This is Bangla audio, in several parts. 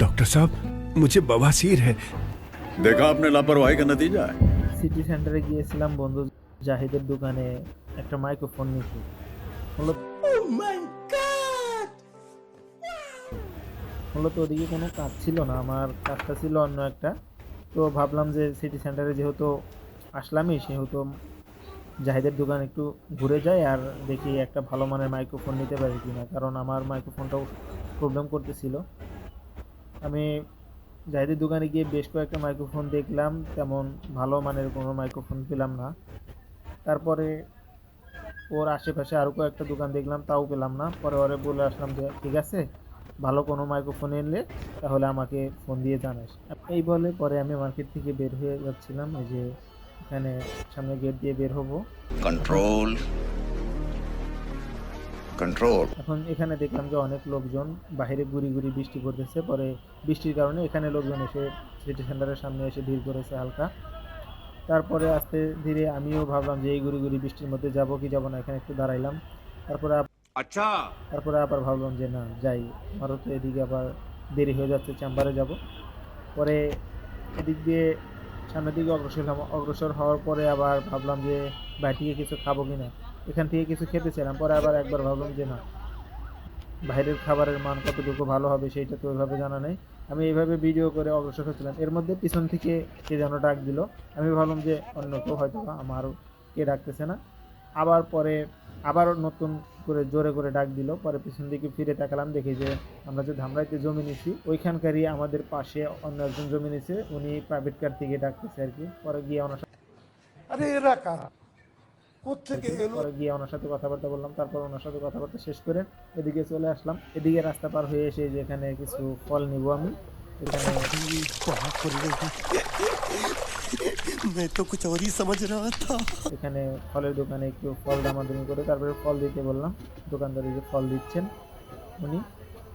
डॉक्टर साहब मुझे बवासीर है देखा आपने लापरवाही का नतीजा है সিটি সেন্টারে গিয়েছিলাম বন্ধু জাহিদের দোকানে একটা মাইক্রোফোন নিতে মূলত মূলত ওদিকে কোনো কাজ ছিল না আমার কাজটা ছিল অন্য একটা তো ভাবলাম যে সিটি সেন্টারে যেহেতু আসলামই সেহেতু জাহিদের দোকান একটু ঘুরে যাই আর দেখি একটা ভালো মানের মাইক্রোফোন নিতে পারি কি না কারণ আমার মাইক্রোফোনটাও প্রবলেম করতেছিল। আমি জাহিদের দোকানে গিয়ে বেশ কয়েকটা মাইক্রোফোন দেখলাম, তেমন ভালো মানের কোনো মাইক্রোফোন পেলাম না। তারপরে ওর আশেপাশে আরও কয়েকটা দোকান দেখলাম, তাও পেলাম না। পরে ওরে বলে আসলাম যে, ঠিক আছে, ভালো কোনো মাইক্রোফোন এনলে তাহলে আমাকে ফোন দিয়ে জানাস। এই বলে পরে আমি মার্কেট থেকে বের হয়ে যাচ্ছিলাম। এই যে এখানে সামনে গেট দিয়ে বের হব। কন্ট্রোল কন্ট্রোল এখন এখানে দেখলাম যে অনেক লোকজন বাইরে গুড়ি গুড়ি বৃষ্টি পড়তেছে পরে বৃষ্টির কারণে এখানে লোকজন এসে সিটি সেন্টারের সামনে এসে ভিড় করেছে হালকা। তারপরে আস্তে ধীরে আমিও ভাবলাম যে এই গুড়ি গুড়ি বৃষ্টির মধ্যে যাব কি যাব না এখানে একটু দাঁড়াইলাম। তারপরে আচ্ছা। তারপরে আবার ভাবলাম যে না যাই। আমারও তো এদিকে আবার দেরি হয়ে যাচ্ছে চেম্বারে যাব। পরে এদিক দিয়ে সামনের দিকে অগ্রসর অগ্রসর হওয়ার পরে আবার ভাবলাম যে বাইরে থেকে কিছু খাব কি না এখান থেকে কিছু খেতে ছিলাম পরে আবার একবার ভাবলাম যে না, বাইরের খাবারের মান কতটুকু ভালো হবে সেইটা তো ওইভাবে জানা নেই। আমি এইভাবে ভিডিও করে অগ্রসর হচ্ছিলাম। এর মধ্যে পিছন থেকে কে যেন ডাক দিল। আমি ভাবলাম যে অন্য কেউ হয়তো আমার কে ডাকতেছে না। আবার পরে আবার নতুন করে জোরে করে ডাক দিল। পরে পিছন দিকে ফিরে তাকালাম দেখি যে আমরা যে ধামরাইতে জমি নিছি ওইখানকারই আমাদের পাশে অন্য একজন জমি নিছে উনি প্রাইভেট কার থেকে ডাকতেছে আর কি। পরে গিয়ে ওনার সাথে আরে এরা কারা? কোথেকে এলো? পরে গিয়ে ওনার সাথে কথাবার্তা বললাম তারপর ওনার সাথে কথাবার্তা শেষ করে এদিকে চলে আসলাম। এদিকে রাস্তা পার হয়ে এসে যে এখানে কিছু ফল নিব আমি। এখানে मैं तो कुछ और ही समझ रहा था এখানে ফলের দোকানে একটু ফল দামাদামি করে তারপরে ফল দিতে বললাম দোকানদারি যে ফল দিচ্ছেন উনি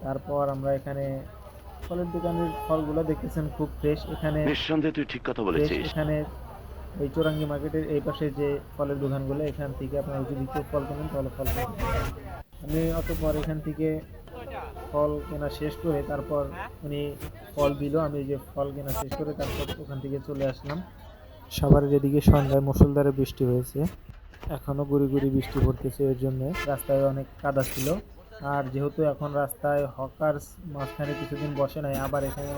তারপর আমরা এখানে ফলের দোকানের ফলগুলো দেখতেছেন খুব ফ্রেশ এখানে নিঃসন্দেহে তুই ঠিক কথা ফ্রেশ বলেছিস এখানে এই চৌরাঙ্গি মার্কেটের এই পাশে যে ফলের দোকানগুলো এখান থেকে আপনারা যদি কেউ ফল কেনেন তাহলে ফল কিনুন। আমি অতপর এখান থেকে ফল কেনা শেষ করে তারপর উনি ফল দিল। আমি যে ফল কেনা শেষ করে তারপর ওখান থেকে চলে আসলাম। সবার যেদিকে সন্ধ্যায় মুসলধারে বৃষ্টি হয়েছে। এখনও গুড়ি গুড়ি বৃষ্টি পড়তেছে এর জন্য। রাস্তায় অনেক কাদা ছিল। আর যেহেতু এখন রাস্তায় হকার্স মাঝখানে কিছুদিন বসে নাই আবার এখানে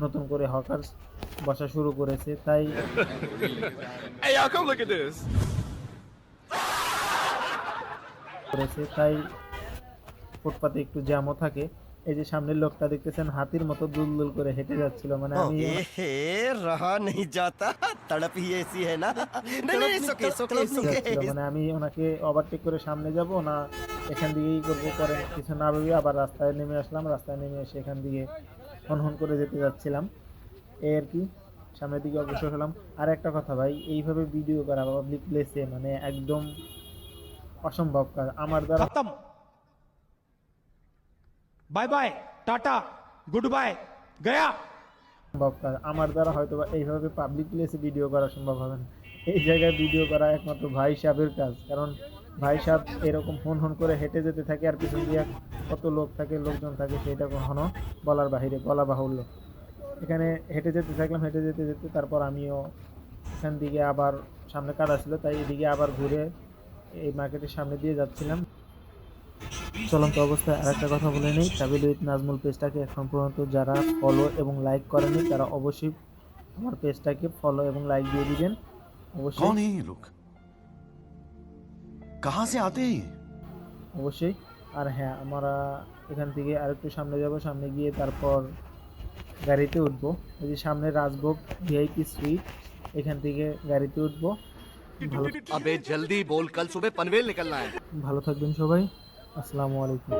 নতুন করে হকার্স বসা শুরু করেছে। তাই. করেছে। তাই ফুটপাতে একটু জামও থাকে। এই যে সামনের লোকটা দেখতেছেন হাতির মতো দুল দুল করে হেঁটে যাচ্ছিল। মানে আমি হে রহা নেই যাতা তড়প এসি হে না? না না ইটস ওকে ইটস মানে আমি ওনাকে ওভারটেক করে সামনে যাব না এখান দিয়েই করব পরে কিছু না ভেবে আবার রাস্তায় নেমে আসলাম। রাস্তায় নেমে এসে এখান দিয়ে হন হন করে যেতে যাচ্ছিলাম। এই আর কি সামনের দিকে অগ্রসর হলাম। আর একটা কথা ভাই এইভাবে ভিডিও করা পাবলিক প্লেসে মানে একদম অসম্ভব কাজ। আমার দ্বারা bye bye tata good bye Gaya সম্ভব আমার দ্বারা হয়তো এইভাবে পাবলিক প্লেসে ভিডিও করা সম্ভব হবে না। এই জায়গায় ভিডিও করা একমাত্র ভাই সাহেবের কাজ, কারণ ভাই সাহেব এরকম ফোন ফোন করে হেঁটে যেতে থাকে আর পিছন দিয়ে কত লোক থাকে, লোকজন থাকে, সেটা কখনো বলার বাহিরে, বলা বাহুল্য। এখানে হেঁটে যেতে থাকলাম, হেঁটে যেতে যেতে তারপর আমিও এখান দিকে আবার সামনে কাটা ছিল, তাই এদিকে আবার ঘুরে এই মার্কেটের সামনে দিয়ে যাচ্ছিলাম। চলন্ত অবস্থায় আরেকটা কথা বলে নিই। ট্রাভেল উইথ নাজমুল পেজটাকে এখন পর্যন্ত যারা ফলো এবং লাইক করেনি তারা অবশ্যই আমার পেজটাকে ফলো এবং লাইক দিয়ে দিবেন। অবশ্যই। লোক কাহা সে আতে অবশ্যই। আর হ্যাঁ আমরা এখান থেকে আরেকটু সামনে যাব। সামনে গিয়ে তারপর গাড়িতে উঠব। এই যে সামনে রাজভোগ ভিআইপি সুইট এখান থেকে গাড়িতে উঠব। আবে জলদি বল কাল সুবে পনভেল নিকলনা হ্যায় ভালো থাকবেন সবাই। আসসালামু আলাইকুম।